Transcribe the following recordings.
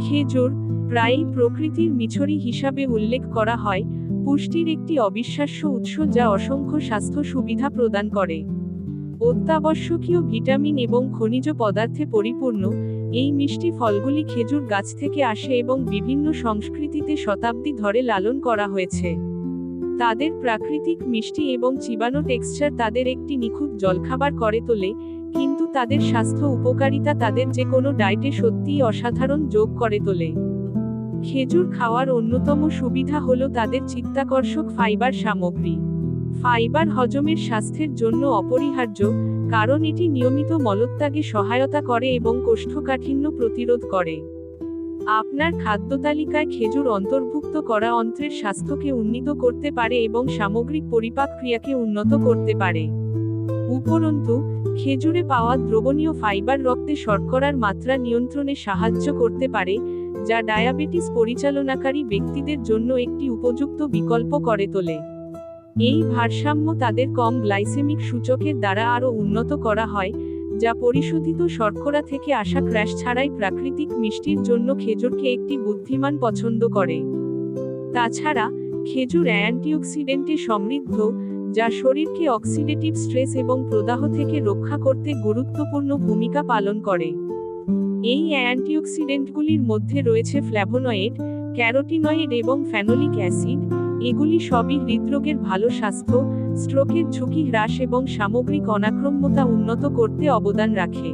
খেজুর প্রায়ই প্রকৃতির মিছরি হিসাবে উল্লেখ করা হয়, পুষ্টির একটি অবিশ্বাস্য উৎস যা অসংখ্য স্বাস্থ্য সুবিধা প্রদান করে। অত্যাবশ্যকীয় ভিটামিন এবং খনিজ পদার্থে পরিপূর্ণ, এই মিষ্টি ফলগুলি খেজুর গাছ থেকে আসে এবং বিভিন্ন সংস্কৃতিতে শতাব্দী ধরে লালন করা হয়েছে। তাদের প্রাকৃতিক মিষ্টি এবং চিবানো টেক্সচার তাদের একটি নিখুঁত জলখাবার করে তোলে কিন্তু তাদের স্বাস্থ্য উপকারিতা তাদের যে কোনো ডায়েটে সত্যিই অসাধারণ যোগ করে তোলে। খেজুর খাওয়ার অন্যতম সুবিধা হলো তাদের চিত্তাকর্ষক ফাইবার সামগ্রী। ফাইবার হজমের স্বাস্থ্যের জন্য অপরিহার্য, কারণ এটি নিয়মিত মলত্যাগে সহায়তা করে এবং কোষ্ঠকাঠিন্য প্রতিরোধ করে। আপনার খাদ্য তালিকায় খেজুর অন্তর্ভুক্ত করা অন্ত্রের স্বাস্থ্যকে উন্নীত করতে পারে এবং সামগ্রিক পরিপাক ক্রিয়াকে উন্নত করতে পারে। উপরন্তু, খেজুরে পাওয়া দ্রবণীয় ফাইবার রক্তে শর্করার মাত্রা নিয়ন্ত্রণে সাহায্য করতে পারে, যা ডায়াবেটিস পরিচালনাকারী ব্যক্তিদের জন্য একটি উপযুক্ত বিকল্প করে তোলে। এই ভারসাম্য তাদের কম গ্লাইসেমিক সূচকের দ্বারা আরও উন্নত করা হয়, যা পরিশোধিত শর্করা থেকে আসা ক্র্যাশ ছাড়াই প্রাকৃতিক মিষ্টির জন্য খেজুরকে একটি বুদ্ধিমান পছন্দ করে। তাছাড়া, খেজুর অ্যান্টিঅক্সিডেন্টে সমৃদ্ধ যা শরীরকে অক্সিডেটিভ স্ট্রেস এবং প্রদাহ থেকে রক্ষা করতে গুরুত্বপূর্ণ ভূমিকা পালন করে। এই অ্যান্টিঅক্সিডেন্টগুলির মধ্যে রয়েছে ফ্ল্যাভোনয়েড ক্যারোটিনয়েড এবং ফ্যানোলিক অ্যাসিড। এগুলি সবই হৃদরোগের ভালো স্বাস্থ্য, স্ট্রোকের ঝুঁকি হ্রাস এবং সামগ্রিক অনাক্রম্যতা উন্নত করতে অবদান রাখে।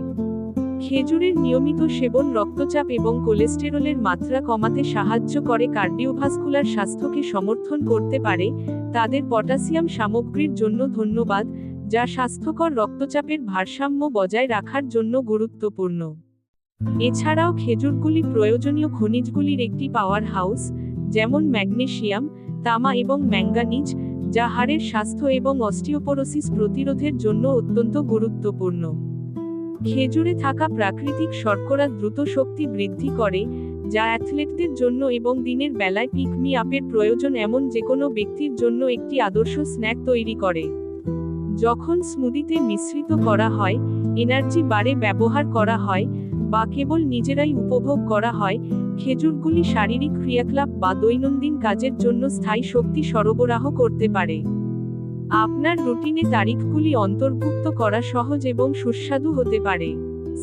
খেজুরের নিয়মিত সেবন রক্তচাপ এবং কোলেস্টেরলের মাত্রা কমাতে সাহায্য করে কার্ডিওভাস্কুলার স্বাস্থ্যকে সমর্থন করতে পারে, তাদের পটাশিয়াম সামগ্রীর জন্য ধন্যবাদ, যা স্বাস্থ্যকর রক্তচাপের ভারসাম্য বজায় রাখার জন্য গুরুত্বপূর্ণ। এছাড়াও খেজুরগুলি প্রয়োজনীয় খনিজগুলির একটি পাওয়ার হাউস যেমন ম্যাগনেসিয়াম তামা এবং ম্যাঙ্গানিজ, যা হাড়ের স্বাস্থ্য এবং অস্টিওপোরোসিস প্রতিরোধের জন্য অত্যন্ত গুরুত্বপূর্ণ। খেজুরে থাকা প্রাকৃতিক শর্করা দ্রুত শক্তি বৃদ্ধি করে, যা অ্যাথলেটদের জন্য এবং দিনের বেলায় পিক মি আপের প্রয়োজন এমন যে কোনো ব্যক্তির জন্য একটি আদর্শ স্ন্যাক তৈরি করে। যখন স্মুদিতে মিশ্রিত করা হয়, এনার্জি বারে ব্যবহার করা হয়, বা কেবল নিজেরাই উপভোগ করা হয়, খেজুরগুলি শারীরিক ক্রিয়াকলাপ বা দৈনন্দিন কাজের জন্য স্থায়ী শক্তি সরবরাহ করতে পারে। আপনার রুটিনে তারিখগুলি অন্তর্ভুক্ত করা সহজ এবং সুস্বাদু হতে পারে।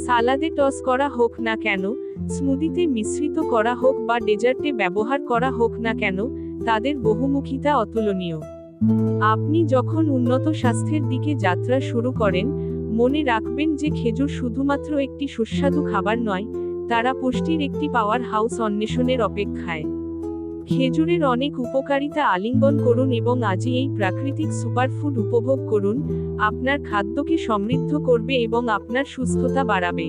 সালাদে টস করা হোক না কেন, স্মুদিতে মিশ্রিত করা হোক বা ডেজার্টে ব্যবহার করা হোক না কেন, তাদের বহুমুখিতা অতুলনীয়। আপনি যখন উন্নত স্বাস্থ্যের দিকে যাত্রা শুরু করেন, মনে রাখবেন যে খেজুর শুধুমাত্র একটি সুস্বাদু খাবার নয়, তারা পুষ্টির একটি পাওয়ার হাউস অন্বেষণের অপেক্ষায়। খেজুরের অনেক উপকারিতা আলিঙ্গন করুন এবং আজই এই প্রাকৃতিক সুপারফুড উপভোগ করুন, আপনার খাদ্যকে সমৃদ্ধ করবে এবং আপনার সুস্থতা বাড়াবে।